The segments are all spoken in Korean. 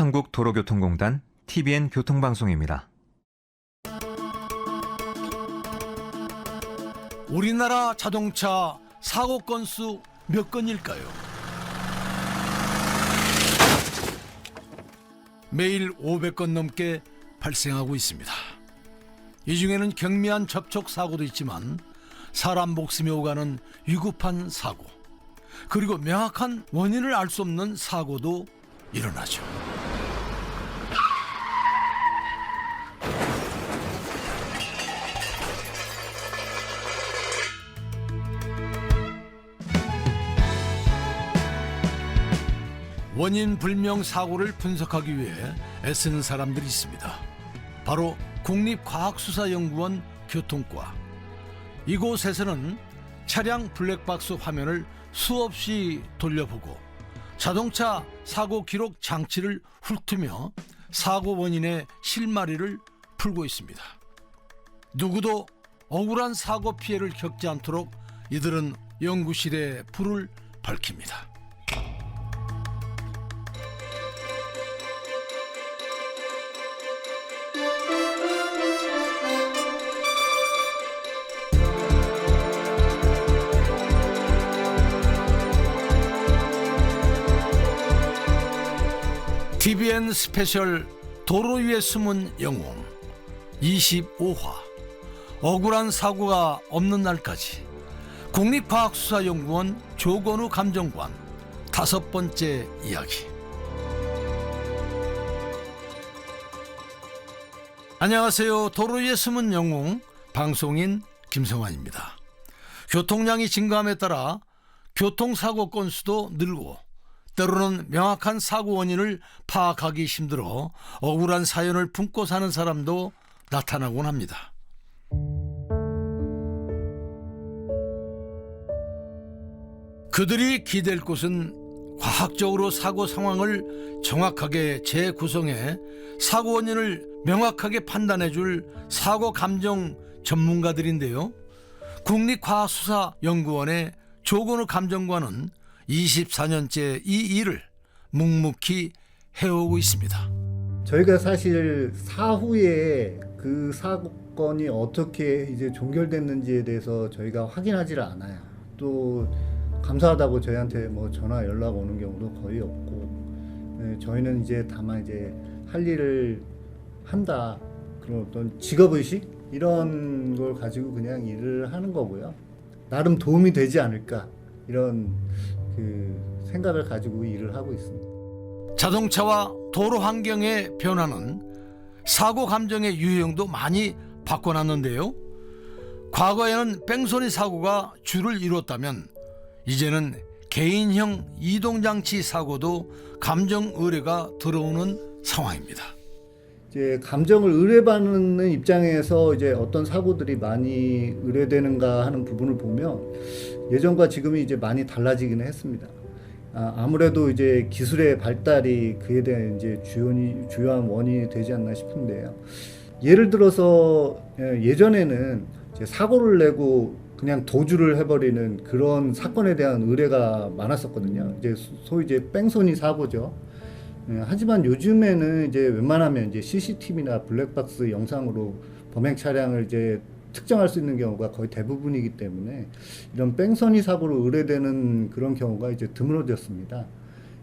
한국도로교통공단 TBN 교통방송입니다. 우리나라 자동차 사고 건수 몇 건일까요? 매일 500건 넘게 발생하고 있습니다. 이 중에는 경미한 접촉 사고도 있지만 사람 목숨이 오가는 위급한 사고 그리고 명확한 원인을 알 수 없는 사고도 일어나죠. 원인 불명 사고를 분석하기 위해 애쓰는 사람들이 있습니다. 바로 국립과학수사연구원 교통과. 이곳에서는 차량 블랙박스 화면을 수없이 돌려보고 자동차 사고 기록 장치를 훑으며 사고 원인의 실마리를 풀고 있습니다. 누구도 억울한 사고 피해를 겪지 않도록 이들은 연구실에 불을 밝힙니다. TVN 스페셜 도로 위에 숨은 영웅 25화. 억울한 사고가 없는 날까지 국립과학수사연구원 조건우 감정관 다섯 번째 이야기. 안녕하세요. 도로 위에 숨은 영웅 방송인 김성환입니다. 교통량이 증가함에 따라 교통사고 건수도 늘고 때로는 명확한 사고 원인을 파악하기 힘들어 억울한 사연을 품고 사는 사람도 나타나곤 합니다. 그들이 기댈 곳은 과학적으로 사고 상황을 정확하게 재구성해 사고 원인을 명확하게 판단해 줄 사고 감정 전문가들인데요. 국립과학수사연구원의 조건우 감정관은 24년째 이 일을 묵묵히 해오고 있습니다. 저희가 사실 사후에 그 사건이 어떻게 이제 종결됐는지에 대해서 저희가 확인하지를 않아요. 또 감사하다고 저희한테 뭐 전화 연락 오는 경우도 거의 없고 네, 저희는 이제 다만 이제 할 일을 한다 그런 어떤 직업 의식 이런 걸 가지고 그냥 일을 하는 거고요. 나름 도움이 되지 않을까 이런 그 생각을 가지고 일을 하고 있습니다. 자동차와 도로 환경의 변화는 사고 감정의 유형도 많이 바꿔놨는데요. 과거에는 뺑소니 사고가 주를 이뤘다면 이제는 개인형 이동장치 사고도 감정 의뢰가 들어오는 상황입니다. 이제 감정을 의뢰받는 입장에서 이제 어떤 사고들이 많이 의뢰되는가 하는 부분을 보면 예전과 지금이 이제 많이 달라지기는 했습니다. 아, 아무래도 이제 기술의 발달이 그에 대한 이제 주요니, 주요한 원인이 되지 않나 싶은데요. 예를 들어서 예, 예전에는 사고를 내고 그냥 도주를 해버리는 그런 사건에 대한 의뢰가 많았었거든요. 이제 소위 이제 뺑소니 사고죠. 예, 하지만 요즘에는 이제 웬만하면 이제 CCTV나 블랙박스 영상으로 범행 차량을 이제 특정할 수 있는 경우가 거의 대부분이기 때문에 이런 뺑소니 사고로 의뢰되는 그런 경우가 이제 드물어졌습니다.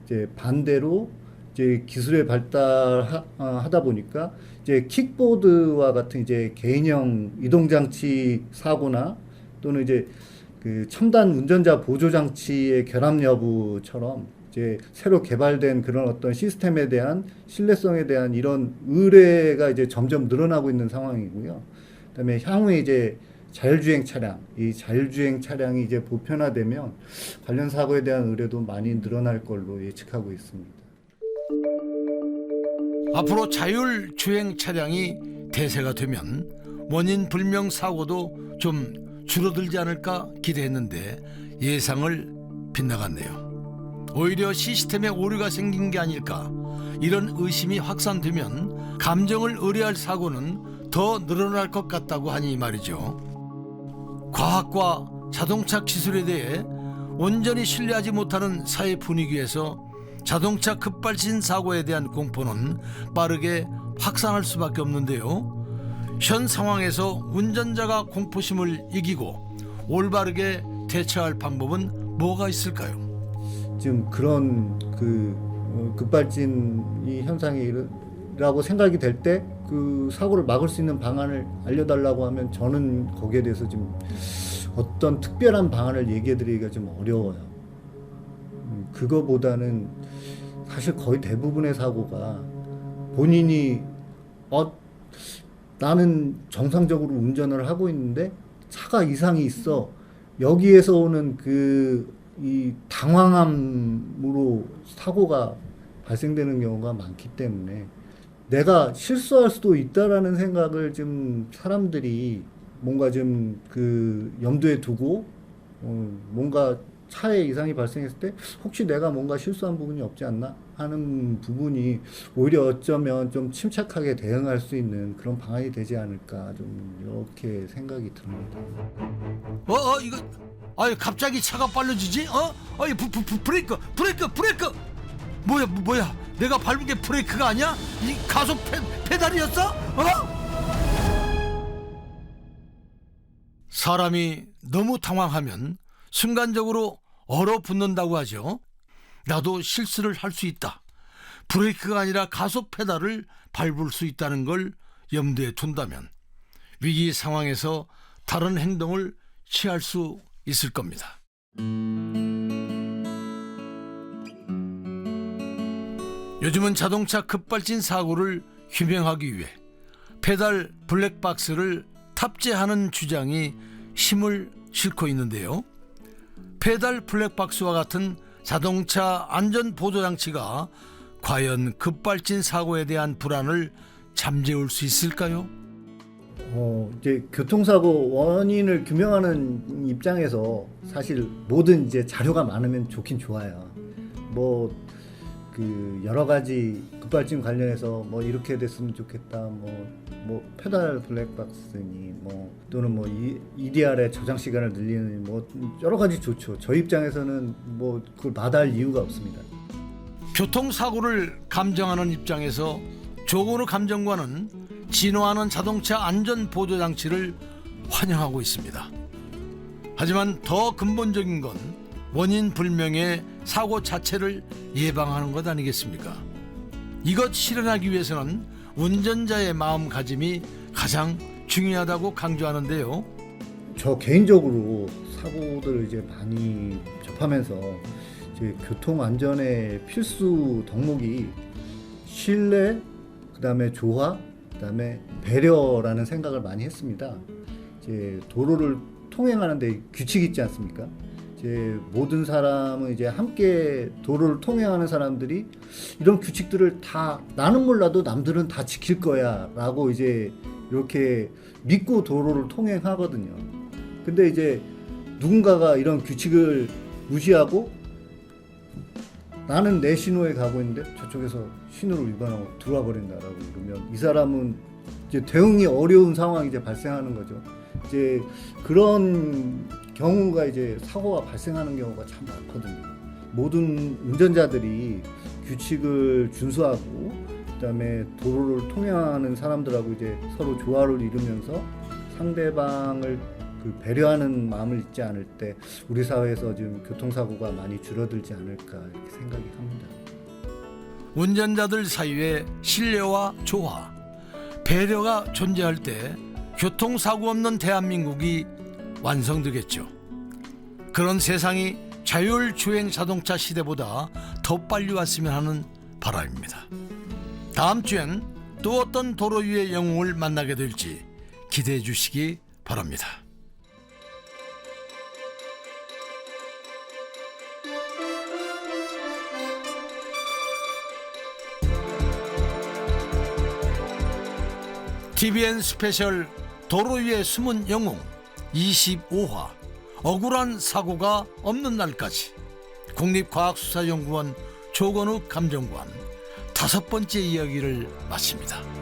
이제 반대로 이제 기술의 발달하다 보니까 이제 킥보드와 같은 이제 개인형 이동 장치 사고나 또는 이제 그 첨단 운전자 보조 장치의 결함 여부처럼 이제 새로 개발된 그런 어떤 시스템에 대한 신뢰성에 대한 이런 의뢰가 이제 점점 늘어나고 있는 상황이고요. 그다음에 향후에 이제 자율주행 차량, 이 자율주행 차량이 이제 보편화되면 관련 사고에 대한 의뢰도 많이 늘어날 걸로 예측하고 있습니다. 앞으로 자율주행 차량이 대세가 되면 원인 불명 사고도 좀 줄어들지 않을까 기대했는데 예상을 빗나갔네요. 오히려 시스템에 오류가 생긴 게 아닐까 이런 의심이 확산되면 감정을 의뢰할 사고는 더 늘어날 것 같다고 하니 말이죠. 과학과 자동차 기술에 대해 온전히 신뢰하지 못하는 사회 분위기에서 자동차 급발진 사고에 대한 공포는 빠르게 확산할 수밖에 없는데요. 현 상황에서 운전자가 공포심을 이기고 올바르게 대처할 방법은 뭐가 있을까요? 지금 그런 그 어, 급발진 이 현상이라고 생각이 될 때 그 사고를 막을 수 있는 방안을 알려달라고 하면 저는 거기에 대해서 지금 어떤 특별한 방안을 얘기해드리기가 좀 어려워요. 음, 그거보다는 사실 거의 대부분의 사고가 본인이 어 나는 정상적으로 운전을 하고 있는데 차가 이상이 있어 여기에서 오는 그 이 당황함으로 사고가 발생되는 경우가 많기 때문에 내가 실수할 수도 있다라는 생각을 좀 사람들이 뭔가 좀 그 염두에 두고 어 뭔가 차에 이상이 발생했을 때 혹시 내가 뭔가 실수한 부분이 없지 않나 하는 부분이 오히려 어쩌면 좀 침착하게 대응할 수 있는 그런 방안이 되지 않을까 좀 이렇게 생각이 듭니다. 어, 어 이거 아니 갑자기 차가 빨라지지? 어? 아니 부, 부, 부, 브레이크 브레이크 브레이크 뭐야 뭐, 뭐야 내가 밟은 게 브레이크가 아니야? 이 가속 페, 페달이었어? 어? 사람이 너무 당황하면 순간적으로 얼어붙는다고 하죠. 나도 실수를 할 수 있다. 브레이크가 아니라 가속 페달을 밟을 수 있다는 걸 염두에 둔다면 위기 상황에서 다른 행동을 취할 수 있을 겁니다. 요즘은 자동차 급발진 사고를 규명하기 위해 페달 블랙박스를 탑재하는 주장이 힘을 싣고 있는데요. 페달 블랙박스와 같은 자동차 안전 보조 장치가 과연 급발진 사고에 대한 불안을 잠재울 수 있을까요? 어, 이제 교통사고 원인을 규명하는 입장에서 사실 모든 이제 자료가 많으면 좋긴 좋아요. 뭐, 그, 여러 가지 급발진 관련해서 뭐 이렇게 됐으면 좋겠다. 뭐, 뭐, 페달 블랙박스니 뭐, 또는 뭐, 이- EDR의 저장 시간을 늘리는 뭐, 여러 가지 좋죠. 저희 입장에서는 뭐, 그걸 마다할 이유가 없습니다. 교통사고를 감정하는 입장에서 조건우 감정관은 진화하는 자동차 안전 보조 장치를 환영하고 있습니다. 하지만 더 근본적인 건 원인 불명의 사고 자체를 예방하는 것 아니겠습니까? 이것 실현하기 위해서는 운전자의 마음가짐이 가장 중요하다고 강조하는데요. 저 개인적으로 사고들을 이제 많이 접하면서 이제 교통 안전의 필수 덕목이 신뢰, 그다음에 조화, 그다음에 배려라는 생각을 많이 했습니다. 이제 도로를 통행하는데 규칙이 있지 않습니까? 이제 모든 사람은 이제 함께 도로를 통행하는 사람들이 이런 규칙들을 다 나는 몰라도 남들은 다 지킬 거야라고 이제 이렇게 믿고 도로를 통행하거든요. 근데 이제 누군가가 이런 규칙을 무시하고 나는 내 신호에 가고 있는데 저쪽에서 신호를 위반하고 들어와 버린다라고 그러면 이 사람은 이제 대응이 어려운 상황이 이제 발생하는 거죠. 이제 그런 경우가 이제 사고가 발생하는 경우가 참 많거든요. 모든 운전자들이 규칙을 준수하고 그다음에 도로를 통행하는 사람들하고 이제 서로 조화를 이루면서 상대방을 그 배려하는 마음을 잊지 않을 때 우리 사회에서 지금 교통사고가 많이 줄어들지 않을까 이렇게 생각이 합니다. 운전자들 사이에 신뢰와 조화, 배려가 존재할 때 교통사고 없는 대한민국이 완성되겠죠. 그런 세상이 자율주행 자동차 시대보다 더 빨리 왔으면 하는 바람입니다. 다음 주엔 또 어떤 도로 위의 영웅을 만나게 될지 기대해 주시기 바랍니다. TVN 스페셜 도로 위의 숨은 영웅 25화 억울한 사고가 없는 날까지 국립과학수사연구원 조건욱 감정관 다섯 번째 이야기를 마칩니다.